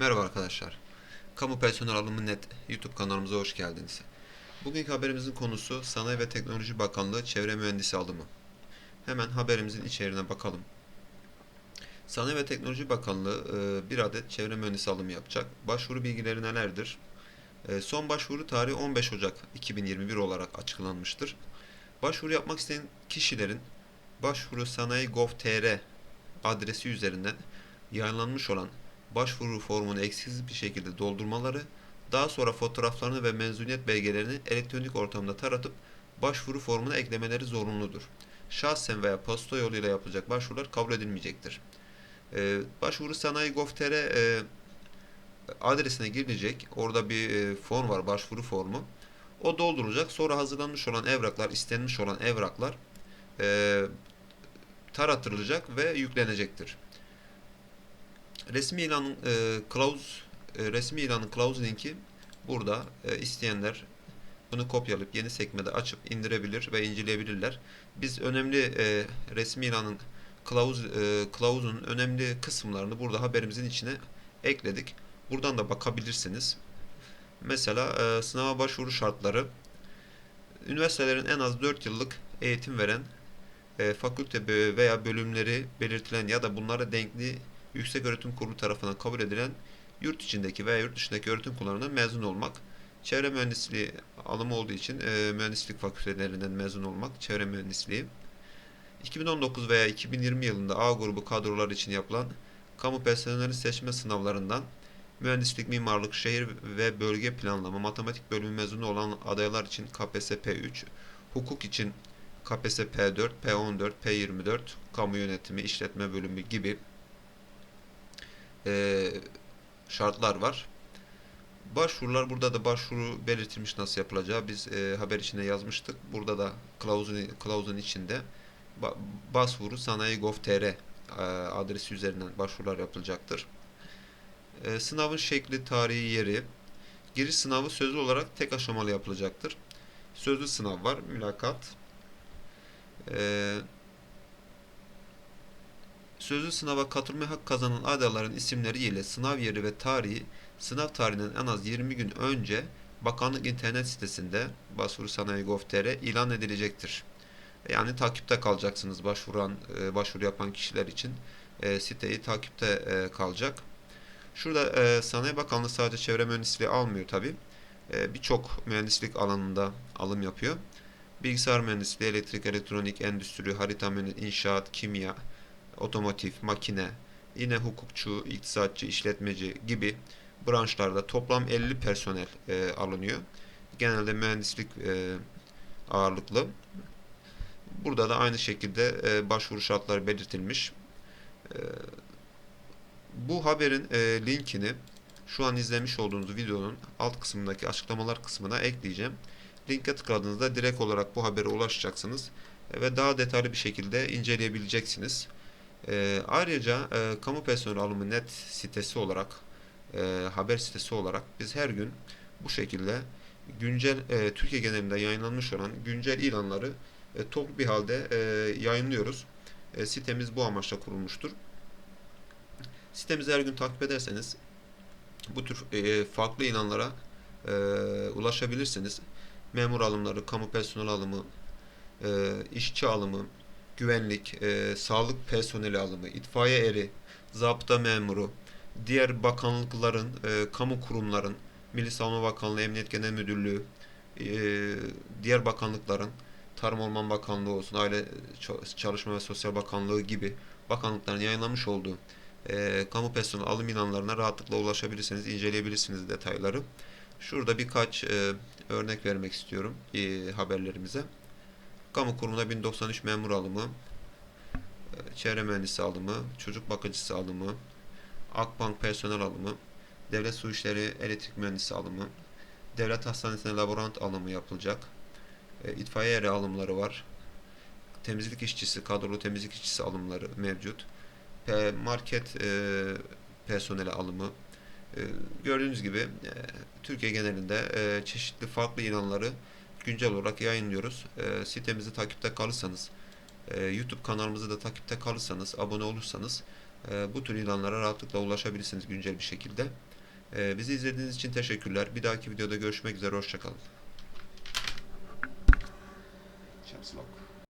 Merhaba arkadaşlar. Kamu personel alımı net YouTube kanalımıza hoş geldiniz. Bugünkü haberimizin konusu Sanayi ve Teknoloji Bakanlığı Çevre Mühendisi alımı. Hemen haberimizin içeriğine bakalım. Sanayi ve Teknoloji Bakanlığı e, bir adet çevre mühendisi alımı yapacak. Başvuru bilgileri nelerdir? E, Son başvuru tarihi 15 Ocak 2021 olarak açıklanmıştır. Başvuru yapmak isteyen kişilerin başvuru sanayi.gov.tr adresi üzerinden yayınlanmış olan başvuru formunu eksiksiz bir şekilde doldurmaları, daha sonra fotoğraflarını ve mezuniyet belgelerini elektronik ortamda taratıp başvuru formuna eklemeleri zorunludur. Şahsen veya posta yoluyla yapılacak başvurular kabul edilmeyecektir. Ee, başvuru sanayi gov.tr e, adresine girilecek. Orada bir e, form var, başvuru formu. O doldurulacak. Sonra hazırlanmış olan evraklar, istenmiş olan evraklar e, taratılacak ve yüklenecektir. Resmi ilanın e, kılavuz e, resmi ilanın kılavuz linki burada e, isteyenler bunu kopyalayıp yeni sekmede açıp indirebilir ve inceleyebilirler. Biz önemli e, resmi ilanın kılavuz e, kılavuzun önemli kısımlarını burada haberimizin içine ekledik. Buradan da bakabilirsiniz. Mesela e, sınava başvuru şartları üniversitelerin en az 4 yıllık eğitim veren e, fakülte veya bölümleri belirtilen ya da bunlara denkli Yüksek Öğretim Kurulu tarafından kabul edilen yurt içindeki veya yurt dışındaki öğretim kurumlarından mezun olmak, çevre mühendisliği alımı olduğu için e, mühendislik fakültelerinden mezun olmak, çevre mühendisliği. 2019 veya 2020 yılında A grubu kadrolar için yapılan kamu personeli seçme sınavlarından mühendislik, mimarlık, şehir ve bölge planlama, matematik bölümü mezunu olan adaylar için KPSS P3, hukuk için KPSS P4, P14, P24, kamu yönetimi, işletme bölümü gibi e, şartlar var. Başvurular burada da başvuru belirtilmiş nasıl yapılacağı biz e, haber içinde yazmıştık. Burada da kılavuzun, kılavuzun içinde ba- başvuru sanayi.gov.tr e, adresi üzerinden başvurular yapılacaktır. E, sınavın şekli, tarihi, yeri. Giriş sınavı sözlü olarak tek aşamalı yapılacaktır. Sözlü sınav var, mülakat. E, Sözlü sınava katılma hak kazanan adayların isimleri ile sınav yeri ve tarihi sınav tarihinden en az 20 gün önce bakanlık internet sitesinde başvuru sanayi gov.tr ilan edilecektir. Yani takipte kalacaksınız başvuran e, başvuru yapan kişiler için e, siteyi takipte e, kalacak. Şurada Sanayi Bakanlığı sadece çevre mühendisliği almıyor tabi. Birçok mühendislik alanında alım yapıyor. Bilgisayar mühendisliği, elektrik, elektronik, endüstri, harita mühendisliği, inşaat, kimya, otomotiv, makine, yine hukukçu, iktisatçı, işletmeci gibi branşlarda toplam 50 personel e, alınıyor. Genelde mühendislik e, ağırlıklı. Burada da aynı şekilde e, başvuru şartları belirtilmiş. E, bu haberin e, linkini şu an izlemiş olduğunuz videonun alt kısmındaki açıklamalar kısmına ekleyeceğim. Linke tıkladığınızda direkt olarak bu habere ulaşacaksınız e, ve daha detaylı bir şekilde inceleyebileceksiniz. E, ayrıca e, kamu personel alımı net sitesi olarak e, haber sitesi olarak biz her gün bu şekilde güncel e, Türkiye genelinde yayınlanmış olan güncel ilanları e, toplu bir halde e, yayınlıyoruz. E, sitemiz bu amaçla kurulmuştur. Sitemizi her gün takip ederseniz bu tür e, farklı ilanlara e, ulaşabilirsiniz. Memur alımları, kamu personel alımı, e, işçi alımı, güvenlik, e, sağlık personeli alımı, itfaiye eri, zabıta memuru, diğer bakanlıkların, e, kamu kurumların, Milli Savunma Bakanlığı, Emniyet Genel Müdürlüğü, e, diğer bakanlıkların, Tarım Orman Bakanlığı olsun, Aile Çalışma ve Sosyal Bakanlığı gibi bakanlıkların yayınlamış olduğu e, kamu personel alım ilanlarına rahatlıkla ulaşabilirsiniz, inceleyebilirsiniz detayları. Şurada birkaç e, örnek vermek istiyorum e, haberlerimize. Kamu kurumuna 1093 memur alımı, e, çevre mühendisi alımı, çocuk bakıcısı alımı, Akbank personel alımı, devlet su işleri elektrik mühendisi alımı, devlet hastanesine laborant alımı yapılacak, e, itfaiye eri alımları var, temizlik işçisi, kadrolu temizlik işçisi alımları mevcut, market e, personeli alımı, gördüğünüz gibi Türkiye genelinde çeşitli farklı ilanları güncel olarak yayınlıyoruz. E, sitemizi takipte kalırsanız, e, YouTube kanalımızı da takipte kalırsanız, abone olursanız e, bu tür ilanlara rahatlıkla ulaşabilirsiniz güncel bir şekilde. E, bizi izlediğiniz için teşekkürler. Bir dahaki videoda görüşmek üzere. Hoşçakalın. Lock.